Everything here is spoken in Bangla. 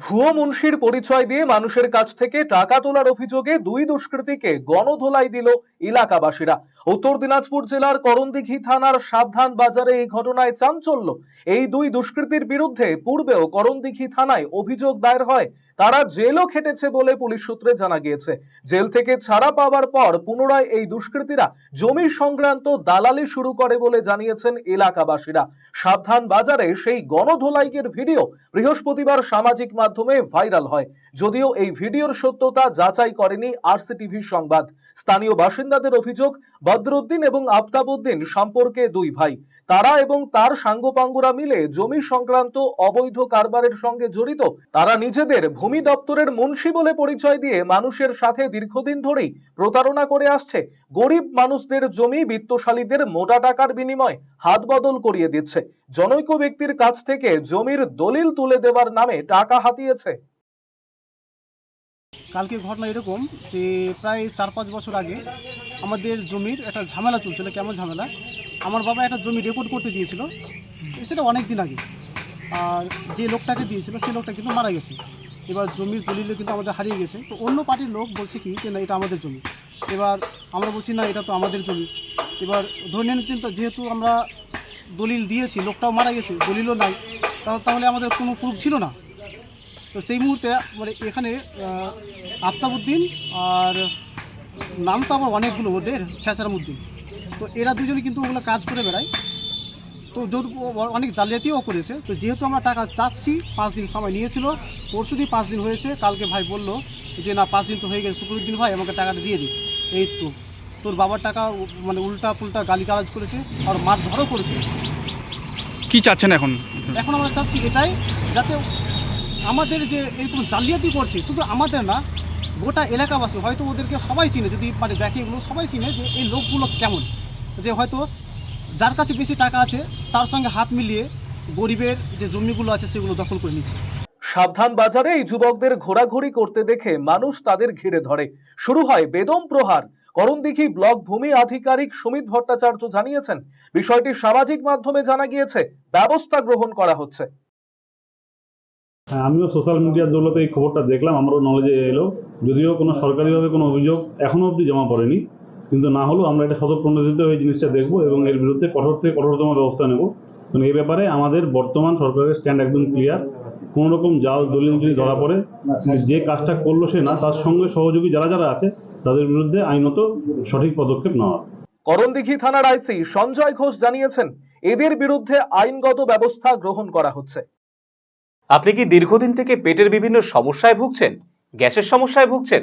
ভুয়ো মুন্সির পরিচয় দিয়ে মানুষের কাছ থেকে টাকা তোলার অভিযোগে দুই দুষ্কৃতীকে গণধোলাই দিল এলাকাবাসীরা। উত্তর দিনাজপুর জেলার করণদিঘি থানার সাবধান বাজারে এই ঘটনায় চাঞ্চল্য। এই দুই দুষ্কৃতীর বিরুদ্ধে পূর্বেও করণদিঘি থানায় অভিযোগ দায়ের হয়। তারা জেলও খেটেছে বলে পুলিশ সূত্রে জানা গিয়েছে। জেল থেকে ছাড়া পাওয়ার পর পুনরায় এই দুষ্কৃতীরা জমি সংক্রান্ত দালালি শুরু করে বলে জানিয়েছেন এলাকাবাসীরা। সাবধান বাজারে সেই গণধোলাইকের ভিডিও বৃহস্পতিবার সামাজিক মাধ্যমে ভাইরাল হয়। যদিও এই ভিডিওর সত্যতা যাচাই করেনি আরসিটিভি সংবাদ। স্থানীয় বাসিন্দাদের অভিযোগ, বদরুদ্দিন এবং আফতাবউদ্দিন সম্পর্কে দুই ভাই। তারা এবং তার সাঙ্গপাঙ্গুরা মিলে জমি সংক্রান্ত অবৈধ কারবারের সঙ্গে জড়িত। তারা নিজেদের ভূমি দপ্তরের মুন্সি বলে পরিচয় দিয়ে মানুষের সাথে দীর্ঘদিন ধরেই প্রতারণা করে আসছে। গরিব মানুষদের জমি বিত্তশালীদের মোটা টাকার বিনিময়ে হাত বদল করিয়ে দিচ্ছে। জনৈক ব্যক্তির কাছ থেকে জমির দলিল তুলে দেওয়ার নামে টাকা হাতিয়েছে। কালকে ঘটনা এরকম যে প্রায় চার পাঁচ বছর আগে আমাদের জমির একটা ঝামেলা চলছিল। কেমন ঝামেলা? আমার বাবা একটা জমি রেকর্ড করতে দিয়েছিল। সেটা অনেক দিন আগে। আর যে লোকটাকে দিয়েছিল সেই লোকটা কিন্তু মারা গেছে। এবার জমির দলিলে কিন্তু আমাদের হারিয়ে গেছে। তো অন্য পার্টির লোক বলছে কি যে না এটা আমাদের জমি। এবার আমরা বলছি না এটা তো আমাদের জমি। এবার ধরে নিন তো যেহেতু আমরা দলিল দিয়েছি লোকটাও মারা গেছে দলিলও নাই তাহলে আমাদের কোনো প্রুফ ছিল না। তো সেই মুহূর্তে মানে এখানে আহ, আফতাবউদ্দিন আর নাম তো আবার অনেকগুলো ওদের ছেঁচারামুদ্দিন তো এরা দুজনে কিন্তু ওগুলো কাজ করে বেড়ায়। তো যদি অনেক জালিয়াতিও করেছে। তো যেহেতু আমরা টাকা চাচ্ছি পাঁচ দিন সময় নিয়েছিল পরশু দিন পাঁচ দিন হয়েছে কালকে ভাই বলল যে না পাঁচ দিন তো হয়ে গেছে শুক্রের দিন ভাই আমাকে টাকাটা দিয়ে দিই এই তো তোর বাবার টাকা মানে উল্টা পুল্টা গালিগালাজ করেছে আর মারধরও করেছে। কি চাচ্ছেন এখন? এখন আমরা চাচ্ছি এটাই যাতে আমাদের যে এরকম জালিয়াতি করছে শুধু আমাদের না গোটা এলাকাবাসী হয়তো ওদেরকে সবাই চিনে যদি মানে দেখে এগুলো সবাই চিনে যে এই লোকগুলো কেমন? যে হয়তো যার কাছে বেশি টাকা আছে তার সঙ্গে হাত মিলিয়ে গরিবের যে জমিগুলো আছে সেগুলো দখল করে নিচ্ছে। সাবধান বাজারে এই যুবকদের ঘোরাঘুরি করতে দেখে মানুষ তাদের ঘিরে ধরে। শুরু হয় বেদম প্রহার। করণদিঘি ব্লক ভূমি আধিকারিক সুমিত ভট্টাচার্য জানিয়েছেন বিষয়টি সামাজিক মাধ্যমে জানা গিয়েছে ব্যবস্থা গ্রহণ করা হচ্ছে। হ্যাঁ আমিও সোশ্যাল মিডিয়ার দৌলতে এই খবরটা দেখলাম আমারও নলেজে এলো। যদিও কোনো সরকারিভাবে কোনো অভিযোগ এখনও অবধি জমা পড়েনি। কিন্তু না হলেও আমরা এটা সতর্কতান্বিত এই জিনিসটা দেখব এবং এর বিরুদ্ধে কঠোর থেকে কঠোরতম ব্যবস্থা নেব। কারণ এই ব্যাপারে আমাদের বর্তমান সরকারের স্ট্যান্ড একদম ক্লিয়ার কোনো রকম জাল দলিল যদি ধরা পড়ে যে কাজটা করল সে না তার সঙ্গে সহযোগী যারা যারা আছে তাদের বিরুদ্ধে আইনত সঠিক পদক্ষেপ নেওয়া। হবে। করণদিঘি থানার আইসি সঞ্জয় ঘোষ জানিয়েছেন এদের বিরুদ্ধে আইনগত ব্যবস্থা গ্রহণ করা হচ্ছে। আপনি কি দীর্ঘদিন থেকে পেটের বিভিন্ন সমস্যায় ভুগছেন? গ্যাসের সমস্যায় ভুগছেন?